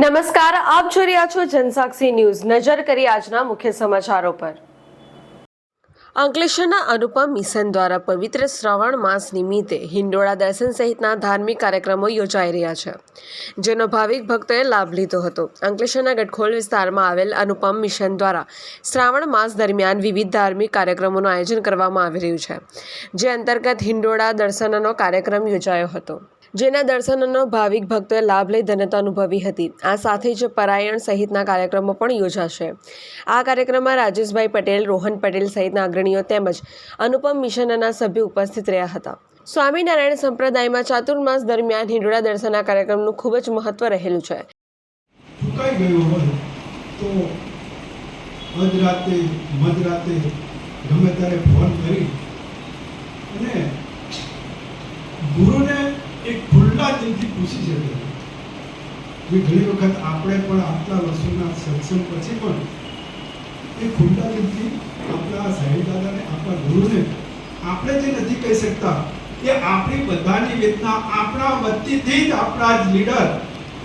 નમસ્કાર, આપ જોઈ રહ્યા છો જનસાક્ષી ન્યૂઝ. નજર કરી આજના મુખ્ય સમાચારો પર. અંકલેશ્વરના અનુપમ મિશન દ્વારા પવિત્ર શ્રાવણ માસ નિમિત્તે હિંડોળા દર્શન સહિતના ધાર્મિક કાર્યક્રમો યોજાઈ રહ્યા છે, જેનો ભાવિક ભક્તોએ લાભ લીધો હતો. અંકલેશ્વરના ગટખોલ વિસ્તારમાં આવેલ અનુપમ મિશન દ્વારા શ્રાવણ માસ દરમિયાન વિવિધ ધાર્મિક કાર્યક્રમોનું આયોજન કરવામાં આવી રહ્યું છે, જે અંતર્ગત હિંડોળા દર્શનનો કાર્યક્રમ યોજાયો હતો. જેના દર્શનનો ભાવિક ભક્તોએ લાભ લઈ ધન્યતા અનુભવી હતી. આ સાથે જ પરાયણ સહિતના કાર્યક્રમો પણ યોજાશે. આ કાર્યક્રમમાં રાજેશભાઈ પટેલ, રોહન પટેલ સહિતના અગ્રણીઓ તેમજ અનુપમ મિશનના સભ્યો ઉપસ્થિત રહ્યા હતા. સ્વામિનારાયણ સંપ્રદાયમાં ચાતુર્માસ દરમિયાન હિંડોળા દર્શનના કાર્યક્રમનું ખૂબ જ મહત્વ રહેલું છે. ગુરુને એક ખુલ્લા દિલથી પૂછી શકે જે ઘણી વખત આપણે પણ આટલા વર્ષોના સત્સંગ પછી પણ એ ખુલ્લા દિલથી આપણા સાહેબ દાદાને, આપણા ગુરુને આપણે જે નથી કહી શકતા એ આપણી બધાની વેદના આપણા વતીથી જ આપણા જ લીડર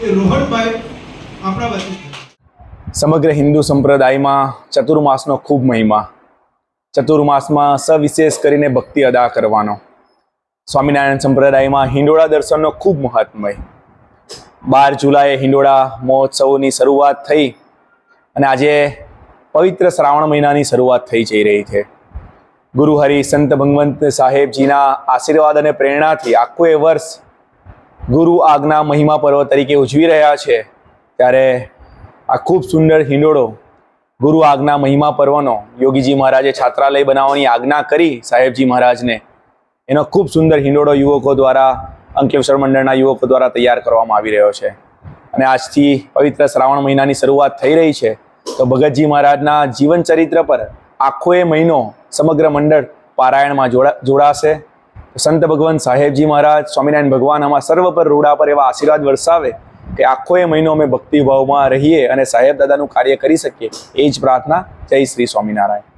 એ રોહનભાઈ આપણા વતી સમગ્ર હિન્દુ સંપ્રદાયમાં ચતુર્માસનો ખૂબ મહિમા. ચતુર્માસમાં સવિશેષ કરીને ભક્તિ અદા કરવાનો. સ્વામિનારાયણ સંપ્રદાયમાં હિંડોળા દર્શનનો ખૂબ મહાત્મય. બાર જુલાઈએ હિંડોળા મહોત્સવની શરૂઆત થઈ અને આજે પવિત્ર શ્રાવણ મહિનાની શરૂઆત થઈ જઈ રહી છે. ગુરુ હરિ સંત ભગવંત સાહેબજીના આશીર્વાદ અને પ્રેરણાથી આખું એ વર્ષ ગુરુ આજ્ઞા મહિમા પર્વ તરીકે ઉજવી રહ્યા છે. ત્યારે આ ખૂબ સુંદર હિંડોળો ગુરુ આજ્ઞા મહિમા પર્વનો યોગીજી મહારાજે છાત્રાલય બનાવવાની આજ્ઞા કરી સાહેબજી મહારાજને એનો ખૂબ સુંદર હિંડોળો યુવકો દ્વારા અંકેશ્વર મંડળના યુવકો દ્વારા તૈયાર કરવામાં આવી રહ્યો છે. અને આજથી પવિત્ર શ્રાવણ મહિનાની શરૂઆત થઈ રહી છે, તો ભગતજી મહારાજના જીવન ચરિત્ર પર આખો એ મહિનો સમગ્ર મંડળ પારાયણમાં જોડા, જોડાશે. સંત ભગવાન સાહેબજી મહારાજ, સ્વામિનારાયણ ભગવાન અમારા સર્વ પર રૂડા પર એવા આશીર્વાદ વરસાવે કે આખો એ મહિનો અમે ભક્તિભાવમાં રહીએ અને સાહેબ દાદાનું કાર્ય કરી શકીએ, એ જ પ્રાર્થના જય શ્રી સ્વામિનારાયણ.